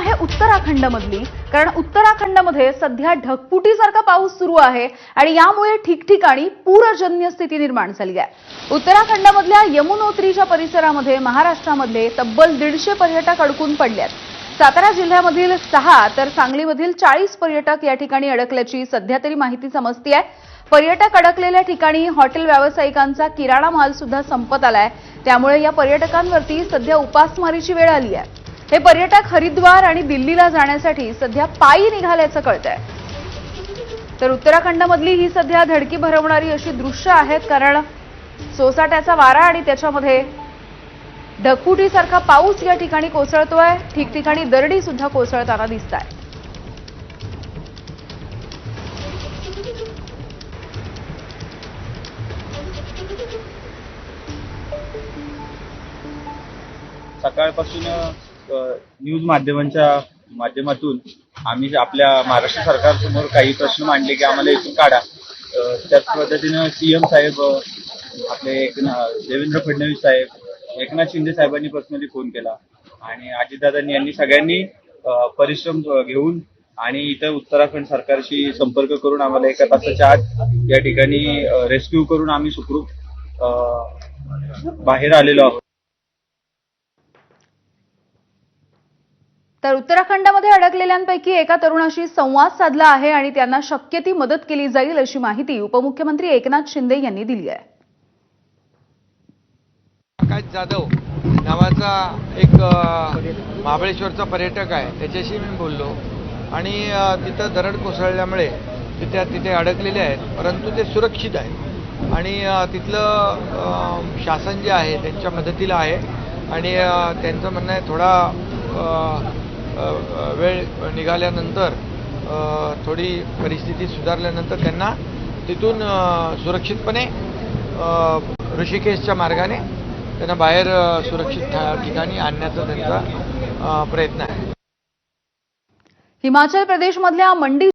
आहे उत्तराखंडमधली. कारण उत्तराखंडमध्ये सध्या ढगफुटीसारखा पाऊस सुरू आहे आणि यामुळे ठिकठिकाणी पूरजन्य स्थिती निर्माण झाली आहे. उत्तराखंडमधल्या यमुनोत्रीच्या परिसरामध्ये महाराष्ट्रामधले तब्बल दीडशे पर्यटक अडकून पडले आहेत. सातारा जिल्ह्यामधील सहा तर सांगलीमधील चाळीस पर्यटक या ठिकाणी अडकल्याची सध्या तरी माहिती समजती आहे. पर्यटक अडकलेल्या ठिकाणी हॉटेल व्यावसायिकांचा किराणा माल सुद्धा संपत आलाय. त्यामुळे या पर्यटकांवरती सध्या उपासमारीची वेळ आली आहे. हे पर्यटक हरिद्वार आणि दिल्लीला जाण्यासाठी सध्या पायी निघाल्याचं कळतंय. तर उत्तराखंडमधली ही सध्या धडकी भरवणारी अशी दृश्य आहेत कारण सोसाट्याचा वारा आणि त्याच्यामध्ये ढकुटीसारखा पाऊस या ठिकाणी कोसळतोय. ठिकठिकाणी दरडी सुद्धा कोसळताना दिसत आहे सकाळपासून न्यूज माध्यमांच्या माध्यमातून आम्ही आपल्या महाराष्ट्र सरकारसमोर काही प्रश्न मांडले की आम्हाला इथून काढा. त्याच पद्धतीनं सीएम साहेब आपले एकना- देवेंद्र फडणवीस साहेब एकनाथ शिंदे साहेबांनी पर्सनली फोन केला आणि अजितदादांनी यांनी सगळ्यांनी परिश्रम घेऊन आणि इथं उत्तराखंड सरकारशी संपर्क करून आम्हाला एका तासाच्या आत या ठिकाणी रेस्क्यू करून आम्ही सुखरूप बाहेर आलेलो आहोत. तर उत्तराखंडमध्ये अडकलेल्यांपैकी एका तरुणाशी संवाद साधला आहे आणि त्यांना शक्य ती मदत केली जाईल अशी माहिती उपमुख्यमंत्री एकनाथ शिंदे यांनी दिली आहे. आकाश जाधव नावाचा एक महाबळेश्वरचा पर्यटक आहे. त्याच्याशी मी बोललो. आणि तिथं दरड कोसळल्यामुळे तिथे तिथे अडकलेले आहेत परंतु ते सुरक्षित आहे आणि तिथलं शासन जे आहे त्यांच्या मदतीला आहे. आणि त्यांचं म्हणणं आहे थोडा वेळ निघाल्यानंतर थोडी परिस्थिती सुधारल्यानंतर त्यांना तिथून सुरक्षितपणे ऋषिकेशच्या मार्गाने त्यांना बाहेर सुरक्षित ठिकाणी आणण्याचा त्यांचा प्रयत्न आहे. हिमाचल प्रदेशमधल्या मंडी